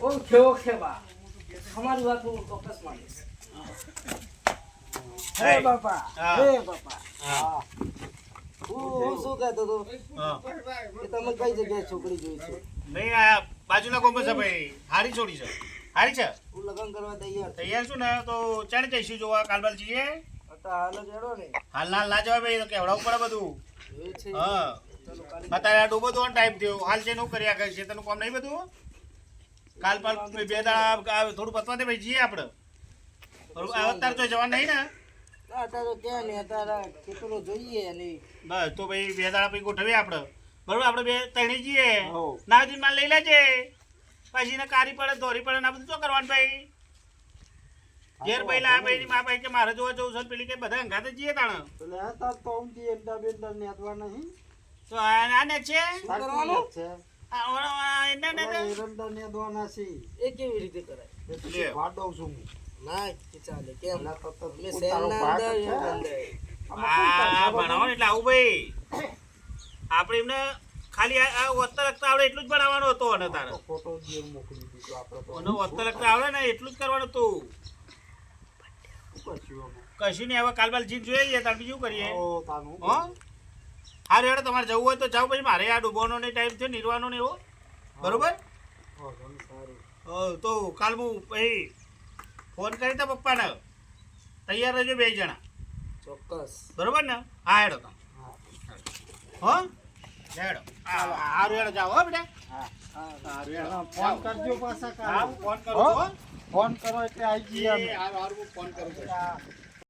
Okay okay બા? અમારી વાત હું ચોક્કસ માનીશ હે. બાપા હે. બાપા. હા. શું કહેતો હતો. કે તમે કઈ જગ્યાએ છોકરી જોઈ છે? નહીં આ બાજુના કોમ્બસ છે ભાઈ. હારી છોડી છે. હારી છે? હું લગ્ન કરવા તૈયાર તૈયાર છું ને તો ચાણે જઈશું જોવા કાલબાલ જઈએ હાલ ને. હાલ ના ના જવાય ભાઈ તો પડે બધું. એ હા. અત્યારે આ ડૂબો તો ટાઈમ થયો. હાલ છે નું કર્યા કરે છે તને કામ નહીં બધું? કાલ પાલ બે દાડા થોડું પતવા દે ભાઈ જઈએ આપણે. અત્યારે તો જવાનું નહીં ને. ના, અત્યારે તો ક્યાં નહીં અત્યારે કેટલો જોઈએ અને બસ તો ભાઈ બે દાડા પછી ગોઠવીએ આપણે. બરોબર આપણે બે ત્રણે જઈએ. હો. માલ લઈ લેજે. પછી ને કારી પડે ધોરી પડે ને આ બધું શું કરવાનું ભાઈ. ઘેર ભાઈ લા ભાઈ ની મા ભાઈ કે મારે જોવા જવું છે પેલી કે બધા અંગાતે જઈએ તાણ. તો આ આ ને છે? કરવાનું છે. આ ઓલો આ એને ને ને. એરંડા ને દોના છે એ કેવી રીતે કરાય એ તો લ્યો. વાડો છું હું. ના એ ચાલે કેમ ના તો તો અમે ઉતારો શહેરના ભાગ અંદર છે. એવું અંદર. આ ભણાવો ને એટલે આવું ભાઈ આપણે એમને ખાલી આ આ વત્તા લખતા આવડે એટલું જ ભણાવવાનું હતું અને તારે ફોટો જ મોકલી દીધો આપણે વત્તા લખતા આવડે ને એટલું જ કરવાનું હતું? કશું નહીં હવે કાલબાલ જીન જોઈએ તાર બીજું કરીએ તાનું હો હારું હેડો તમારે જવું હોય તો જાવ પછી મારે આ ડૂબવાનો ને ટાઈમ છે નિર્વાનો ને એવો. બરોબર? તો કાલ હું પછી ફોન કરી તો પપ્પાને. તૈયાર રહેજો બે જણા. ચોક્કસ. બરોબર ને? હા હેડો તમે. હા. હેડો. હા, હારું હેડો જાઓ હો બેટા. ફોન કરજો પાછા હા કાલે. હું ફોન કરો હો. ફોન કરો એટલે આવી જઈએ ફોન કરું હા.